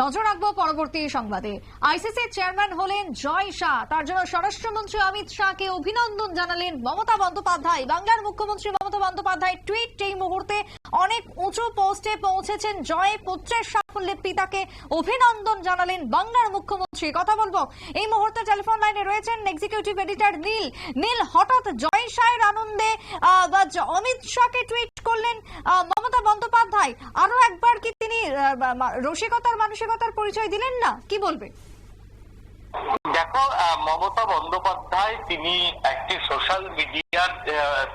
নজর রাখব পরবর্তী সংবাদে। আইসিসির চেয়ারম্যান হলেন জয় শাহ। তার জন্য স্বরাষ্ট্রমন্ত্রী অমিত শাহকে অভিনন্দন জানালেন মমতা বন্দ্যোপাধ্যায়। বাংলার মুখ্যমন্ত্রী মমতা বন্দ্যোপাধ্যায় টুইট এই মুহূর্তে অনেক উঁচু পোস্টে পৌঁছেছেন জয় পুত্রের সাফল্যে পিতাকে অভিনন্দন জানালেন বাংলার মুখ্যমন্ত্রী। কথা বলব, এই মুহূর্তে টেলিফোন লাইনে রয়েছেন এক্সিকিউটিভ এডিটর নীল। নীল, হঠাৎ জয় শাহের আনন্দে অমিত শাহকে টুইট করলেন মমতা বন্দ্যোপাধ্যায়। আরও একবার কি তিনি রসিকতার, মানসিকতার পরিচয় দিলেন না? কি বলবে? দেখো মমতা বন্দ্যোপাধ্যায় তিনি একটি সোশ্যাল মিডিয়ার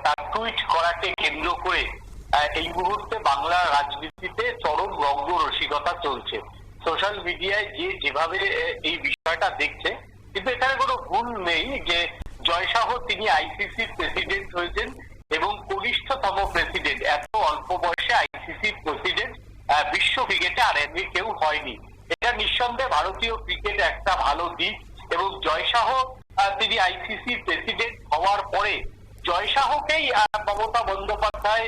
তার টুইট করাকে কেন্দ্র করে এই মুহূর্তে বাংলা রাজনীতিতে চরম রঙ্গ রসিকতা চলছে। সোশ্যাল মিডিয়ায় যে যেভাবে এই বিষয়টা দেখছে কিন্তু এখানে কোনো ভুল নেই যে জয়সাহ তিনি আইসিসির প্রেসিডেন্ট হয়েছেন এবং কনিষ্ঠতম প্রেসিডেন্ট এত অল্প বয়সে আইসিসির প্রেসিডেন্ট বিশ্ব ক্রিকেটে আর এমনি কেউ হয়নি। এটা নিঃসন্দেহে ভারতীয় ক্রিকেট একটা ভালো দিক এবং জয়সাহ আহ, তিনি আইসিসি প্রেসিডেন্ট হওয়ার পরে জয়সাহকেই আহ, মমতা বন্দ্যোপাধ্যায়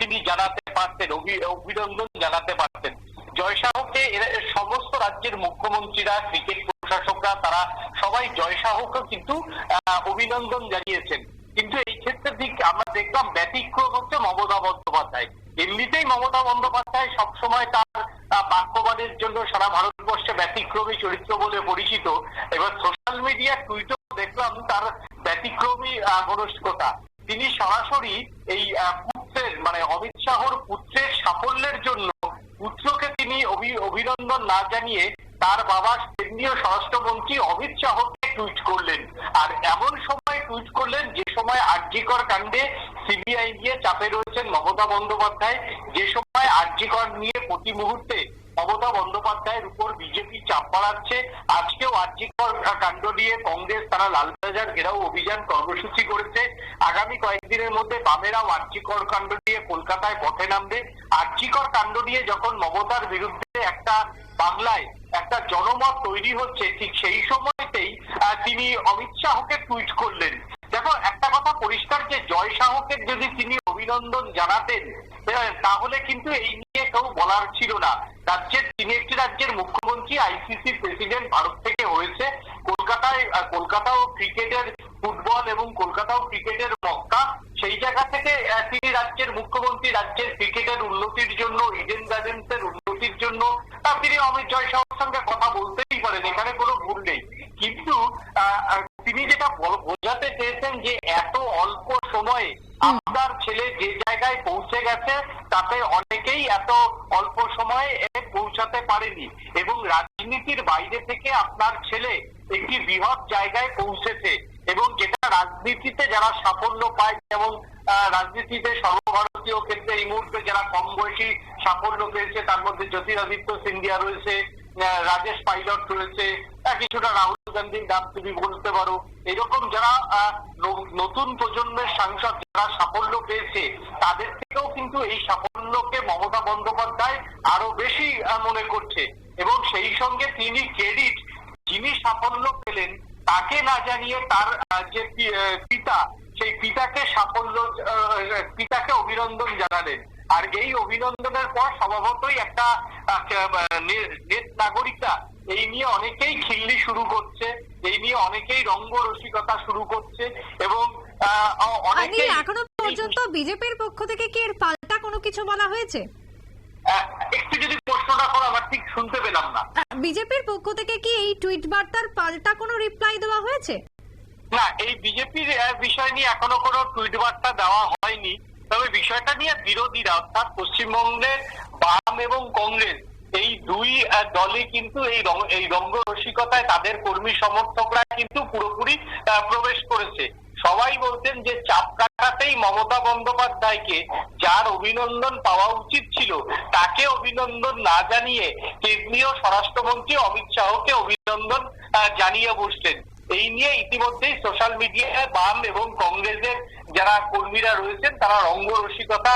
তিনি জানাতে পারতেন অভিনন্দন জানাতে পারতেন। জয়সাহকে সমস্ত রাজ্যের মুখ্যমন্ত্রীরা, ক্রিকেট প্রশাসকরা, তারা সবাই জয়সাহকে কিন্তু অভিনন্দন জানিয়েছেন। কিন্তু এই ক্ষেত্রে দিক আমরা দেখলাম ব্যতিক্রম হচ্ছে মমতা বন্দ্যোপাধ্যায়। এমনিতেই মমতা বন্দ্যোপাধ্যায় সবসময় তার বাক্যবাদের জন্য সারা ভারতবর্ষে ব্যতিক্রমী চরিত্র বলে পরিচিত। এবার সোশ্যাল মিডিয়া টুইটও দেখলাম তার ব্যতিক্রমী মনস্কতা তিনি সরাসরি এই পুত্রের মানে অমিত শাহর পুত্রের সাফল্যের জন্য পুত্রকে তিনি অভি- অভিনন্দন না জানিয়ে তার বাবা কেন্দ্রীয় স্বরাষ্ট্রমন্ত্রী অমিত শাহকে টুইট করলেন। আর এমন সময় টুইট করলেন যে সময় আর্যিকর কাণ্ডে সিবিআই নিয়ে চাপে রয়েছেন মমতা বন্দ্যোপাধ্যায়, যে সময় আর্যিকর নিয়ে প্রতি মুহূর্তে মমতা বন্দ্যোপাধ্যায়ের উপর বিজেপি চাপ বাড়াচ্ছে। আজকেও আর্যিকর কাণ্ড নিয়ে কংগ্রেস তারা লালবাজার ঘেরাও অভিযান কর্মসূচি করেছে। আগামী কয়েকদিনের মধ্যে বামেরাও আর্যিকর কাণ্ড নিয়ে কলকাতায় পথে নামবে। আর্যিকর কাণ্ড নিয়ে যখন মমতার বিরুদ্ধে একটা বাংলায় একটা জনমত তৈরি হচ্ছে, ঠিক সেই সময়তেই তিনি অমিত শাহকে টুইট করলেন। দেখো, একটা কথা পরিষ্কার যে জয় শাহকে যদি তিনি অভিনন্দন জানাতেন তাহলে কিন্তু এই নিয়ে কেউ বলার ছিল না। রাজ্যের, তিনি একটি রাজ্যের মুখ্যমন্ত্রী আইসিসি প্রেসিডেন্ট ভারত থেকে হয়েছে। কলকাতায় কলকাতাও ক্রিকেটের ফুটবল এবং কলকাতাও ক্রিকেটের মক্কা সেই জায়গা থেকে তিনি রাজ্যের মুখ্যমন্ত্রী, রাজ্যের ক্রিকেটের উন্নতির জন্য ইডেন গার্ডেন্সের উন্নতির জন্য তিনি অমিত জয় শাহর সঙ্গে কথা বলতেই পারেন, এখানে কোনো ভুল নেই। কিন্তু তিনি যেটা বল- বোঝাতে চেয়েছেন যে এত অল্প সময়ে আপনার ছেলে যে জায়গায় পৌঁছে গেছে তাতে অনেকেই এত অল্প সময়ে পৌঁছাতে পারেনি এবং রাজনীতির বাইরে থেকে আপনার ছেলে একটি বৃহৎ জায়গায় পৌঁছেছে এবং যেটা রাজনীতিতে যারা সাফল্য পায় যেমন রাজনীতিতে সর্বভারতীয় ক্ষেত্রে এই মুহূর্তে যারা কম বয়সী সাফল্য পেয়েছে তার মধ্যে জ্যোতিরাদিত্য সিন্ধিয়া রয়েছে রাজেশ পাইলট রয়েছে কিছুটা রাহুল গান্ধীর নাম তুমি বলতে পারো। এরকম যারা নতুন প্রজন্মের সাংসদ যারা সাফল্য পেয়েছে, তাদের থেকেও কিন্তু এই সাফল্যকে মমতা বন্দ্যোপাধ্যায় আরও বেশি মনে করছে। এবং সেই সঙ্গে তিনি ক্রেডিট যিনি সাফল্য পেলেন, তাকে না জানিয়ে তার যে পিতা, সেই পিতাকে সাফল্য পিতাকে অভিনন্দন জানালেন। আর এই অভিনন্দনের পর স্বভাবতই একটা নেট নাগরিকতা। এই নিয়ে অনেকেই খিল্লি শুরু করছে এই নিয়ে অনেকেই রঙ্গ রসিকতা শুরু করছে এবং অনেকেই এখনও পর্যন্ত বিজেপির পক্ষ থেকে কি এর পাল্টা কোনো কিছু বলা হয়েছে? একটু যদি প্রশ্নটা করো আমার ঠিক শুনতে পেলাম না। বিজেপির পক্ষ থেকে কি এই টুইট বার্তার পাল্টা কোনো রিপ্লাই দেওয়া হয়েছে? না এই বিজেপির বিষয় নিয়ে এখনও কোনো টুইট বার্তা দেওয়া হয়নি। তবে বিষয়টা নিয়ে বিরোধীরা অর্থাৎ পশ্চিমবঙ্গের বাম এবং কংগ্রেস এই দুই দলই কিন্তু এই এই রঙ্গ রসিকতায় তাদের কর্মী সমর্থকরা কিন্তু পুরোপুরি প্রবেশ করেছে। সবাই বলছেন যে চাপ কাটাতেই মমতা বন্দ্যোপাধ্যায়কে যার অভিনন্দন পাওয়া উচিত ছিল, তাকে অভিনন্দন না জানিয়ে কেন্দ্রীয় স্বরাষ্ট্রমন্ত্রী অমিত শাহকে অভিনন্দন জানিয়ে বসলেন। এই নিয়ে ইতিমধ্যেই সোশ্যাল মিডিয়ায় বাম এবং কংগ্রেসের যারা কর্মীরা রয়েছেন, তারা রঙ্গ রসিকতা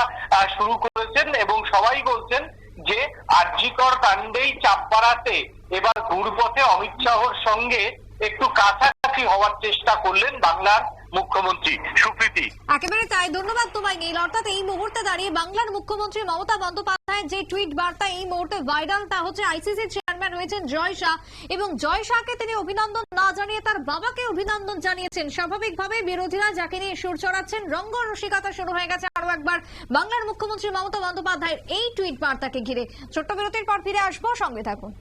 শুরু করেছেন এবং সবাই বলছেন যে আর্যিকর কাণ্ডেই চাপ বাড়াতে এবার ঘুরপথে অমিত শাহর সঙ্গে একটু কাছাকাছি হওয়ার চেষ্টা করলেন বাংলার মুখ্যমন্ত্রী সুপ্রীতি। একেবারে তাই, ধন্যবাদ তোমায় নীল অর্থাৎ এই মুহূর্তে দাঁড়িয়ে বাংলার মুখ্যমন্ত্রী মমতা বন্দ্যোপাধ্যায়ের যে টুইট বার্তা, এই মুহূর্তে ভাইরাল, তা হচ্ছে আইসিসি চেয়ারম্যান রয়েছেন জয় শাহ। এবং জয় শাহকে তিনি অভিনন্দন না জানিয়ে তার বাবাকে অভিনন্দন জানিয়েছেন। স্বাভাবিকভাবে বিরোধীরা যাকে নিয়ে সুর চড়াচ্ছেন, রঙ্গ রসিকতা শুরু হয়ে গেছে আরও একবার। বাংলার মুখ্যমন্ত্রী মমতা বন্দ্যোপাধ্যায়ের এই টুইট বার্তাকে ঘিরে। ছোট্ট বিরতির পর ফিরে আসব। সঙ্গে থাকুন।